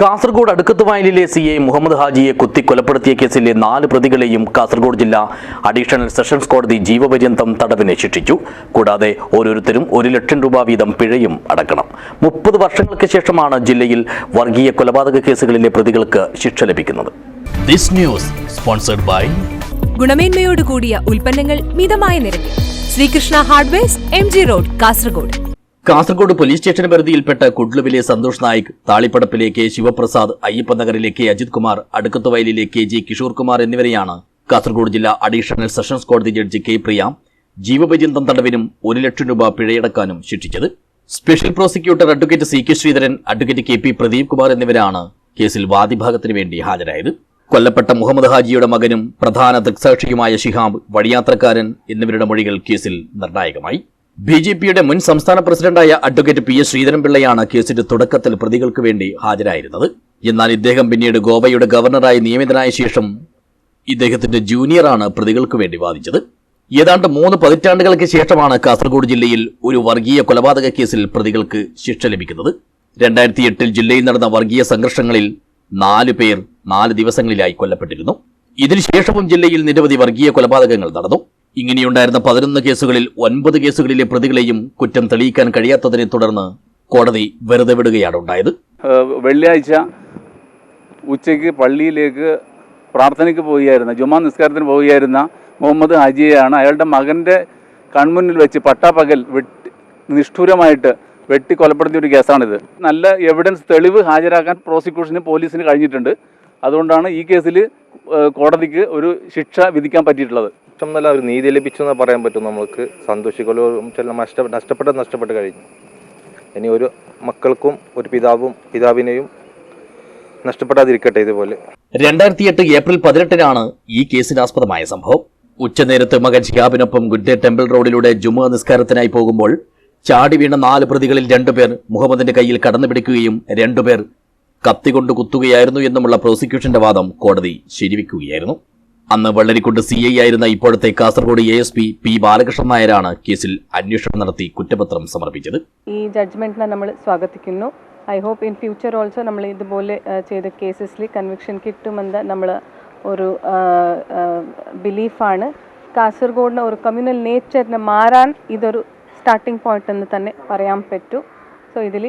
കാസർഗോഡ് അടുക്കത്തുവയലിലെ C I Muhammad ഹാജിയെ കുത്തി കൊലപ്പെടുത്തിയ കേസിലെ നാല് പ്രതികളെയും കാസർഗോഡ് ജില്ലാ അഡീഷണൽ സെഷൻസ് കോടതി ജീവപര്യന്തം തടവിനെ ശിക്ഷിച്ചു. കൂടാതെ ഓരോരുത്തരും ഒരു ലക്ഷം രൂപ വീതം പിഴയും അടക്കണം. മുപ്പത് വർഷങ്ങൾക്ക് ശേഷമാണ് ജില്ലയിൽ വർഗീയ കൊലപാതക കേസുകളിലെ പ്രതികൾക്ക് ശിക്ഷ ലഭിക്കുന്നത്. ദിസ് ന്യൂസ് സ്പോൺസർഡ് ബൈ ഗുണമേന്മയോട് കൂടിയ ഉൽപ്പന്നങ്ങൾ മിതമായ നിരക്കിൽ. Srikrishna hardware M G road Kasaragod. Kasaragod police station പരിധിയിൽപ്പെട്ട കുഡ്ലുവിലെ സന്തോഷ് നായിക് താളിപ്പടപ്പിലെ കെ ശിവപ്രസാദ് അയ്യപ്പനഗറിലെ കെ അജിത് കുമാർ അടുക്കത്തുവയലിലെ കെ ജി കിഷോർ കുമാർ എന്നിവരെയാണ് കാസർഗോഡ് ജില്ലാ അഡീഷണൽ സെഷൻസ് കോടതി ജഡ്ജി കെ പ്രിയ ജീവപര്യന്തം തടവിനും ഒരു ലക്ഷം രൂപ പിഴയടക്കാനും ശിക്ഷിച്ചത്. Special prosecutor advocate C K Sreedharan advocate K P Pradeep Kumar എന്നിവരാണ് കേസിൽ വാദിഭാഗത്തിന് വേണ്ടി ഹാജരായത്. കൊല്ലപ്പെട്ട മുഹമ്മദ് ഹാജിയുടെ മകനും പ്രധാന ദൃക്സാക്ഷിയുമായ ഷിഹാബ് വഴിയാത്രക്കാരൻ എന്നിവരുടെ മൊഴികൾ കേസിൽ നിർണായകമായി. ബി ജെ പിയുടെ മുൻ സംസ്ഥാന പ്രസിഡന്റായ അഡ്വക്കേറ്റ് പി എസ് ശ്രീധരൻപിള്ളയാണ് കേസിന്റെ തുടക്കത്തിൽ പ്രതികൾക്ക് വേണ്ടി ഹാജരായിരുന്നത്. എന്നാൽ ഇദ്ദേഹം പിന്നീട് ഗോവയുടെ ഗവർണറായി നിയമിതനായ ശേഷം ഇദ്ദേഹത്തിന്റെ ജൂനിയറാണ് പ്രതികൾക്ക് വേണ്ടി വാദിച്ചത്. ഏതാണ്ട് മൂന്ന് പതിറ്റാണ്ടുകൾക്ക് ശേഷമാണ് കാസർഗോഡ് ജില്ലയിൽ ഒരു വർഗീയ കൊലപാതക കേസിൽ പ്രതികൾക്ക് ശിക്ഷ ലഭിക്കുന്നത്. രണ്ടായിരത്തി എട്ടിൽ ജില്ലയിൽ നടന്ന വർഗീയ സംഘർഷങ്ങളിൽ നാല് പേർ നാല് ദിവസങ്ങളിലായി കൊല്ലപ്പെട്ടിരുന്നു. ഇതിനുശേഷവും ജില്ലയിൽ നിരവധി വർഗീയ കൊലപാതകങ്ങൾ നടന്നു. ഇങ്ങനെയുണ്ടായിരുന്ന പതിനൊന്ന് കേസുകളിൽ ഒൻപത് കേസുകളിലെ പ്രതികളെയും കുറ്റം തെളിയിക്കാൻ കഴിയാത്തതിനെ തുടർന്ന് കോടതി വെറുതെ വിടുകയാണ് ഉണ്ടായത്. വെള്ളിയാഴ്ച ഉച്ചയ്ക്ക് പള്ളിയിലേക്ക് പ്രാർത്ഥനയ്ക്ക് പോവുകയായിരുന്ന ജുമാ നിസ്കാരത്തിന് പോവുകയായിരുന്ന മുഹമ്മദ് ഹാജിയെയാണ് അയാളുടെ മകന്റെ കൺമുന്നിൽ വെച്ച് പട്ടാപ്പകൽ വെട്ടി നിഷ്ഠൂരമായിട്ട് വെട്ടി കൊലപ്പെടുത്തിയ ഒരു കേസാണിത്. നല്ല എവിഡൻസ് തെളിവ് ഹാജരാക്കാൻ പ്രോസിക്യൂഷന് പോലീസിന് കഴിഞ്ഞിട്ടുണ്ട്. അതുകൊണ്ടാണ് ഈ കേസിൽ കോടതിക്ക് ഒരു ശിക്ഷ വിധിക്കാൻ പറ്റിയിട്ടുള്ളത്. ഇഷ്ടം നല്ല ഒരു നീതി ലഭിച്ചു എന്ന് പറയാൻ പറ്റും നമ്മൾക്ക്. സന്തോഷിക്കലോ ചില നഷ്ട നഷ്ടപ്പെട്ട നഷ്ടപ്പെട്ട് കഴിഞ്ഞു. ഇനി ഒരു മക്കൾക്കും ഒരു പിതാവും പിതാവിനെയും നഷ്ടപ്പെടാതിരിക്കട്ടെ ഇതുപോലെ. രണ്ടായിരത്തി എട്ട് ഏപ്രിൽ പതിനെട്ടിനാണ് ഈ കേസിനാസ്പദമായ സംഭവം. ഉച്ചനേരത്ത് മകൻ ഷിഹാബിനൊപ്പം ഗുഡ് ടെമ്പിൾ റോഡിലൂടെ ജുമുഅ നിസ്കാരത്തിനായി പോകുമ്പോൾ ചാടി വീണ നാല് പ്രതികളിൽ രണ്ടുപേർ മുഹമ്മദിന്റെ കയ്യിൽ കടന്നുപിടിക്കുകയും രണ്ടുപേർ കത്തികൊണ്ട് കുത്തുകയായിരുന്നു എന്നുമുള്ള പ്രോസിക്യൂഷന്റെ വാദം കോടതി ശരിവെക്കുകയായിരുന്നു. അന്ന് വെള്ളരിക്കുണ്ട് സി ഐ ആയിരുന്ന ഇപ്പോഴത്തെ Kasaragod A S P P Balakrishnan നായരാണ് കേസിൽ അന്വേഷണം നടത്തി കുറ്റപത്രം സമർപ്പിച്ചത്. ഈ ജഡ്ജ്മെന്റിനെ നമ്മൾ സ്വാഗതിക്കുന്നു. I hope in future also നമ്മൾ ഇതുപോലെ ചെയ്ത കേസസിൽ കൺവിക്ഷൻ കിട്ടുമെന്ന് നമ്മൾ ഒരു ബിലീഫാണ് കാസർഗോഡിന് ഒരു കമ്മ്യൂണൽ നേച്ചറിനെ മാറാൻ ഇതൊരു സ്റ്റാർട്ടിംഗ് പോയിന്റ് എന്ന് തന്നെ പറയാൻ പറ്റൂ. സോ ഇതിൽ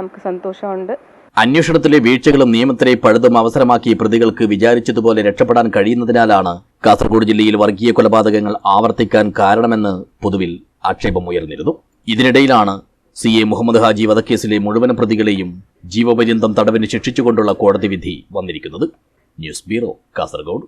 നമുക്ക് സന്തോഷമുണ്ട്. അന്വേഷണത്തിലെ വീഴ്ചകളും നിയമത്തിലെ പഴുതും അവസരമാക്കി പ്രതികൾക്ക് വിചാരിച്ചതുപോലെ രക്ഷപ്പെടാൻ കഴിയുന്നതിനാലാണ് കാസർഗോഡ് ജില്ലയിൽ വർഗീയ കൊലപാതകങ്ങൾ ആവർത്തിക്കാൻ കാരണമെന്ന് പൊതുവിൽ ആക്ഷേപം ഉയർന്നിരുന്നു ഇതിനിടയിലാണ് സി എ മുഹമ്മദ് ഹാജി വധക്കേസിലെ മുഴുവൻ പ്രതികളെയും ജീവപര്യന്തം തടവിന് ശിക്ഷിച്ചുകൊണ്ടുള്ള കോടതി വിധി വന്നിരിക്കുന്നത്. News bureau Kasaragod.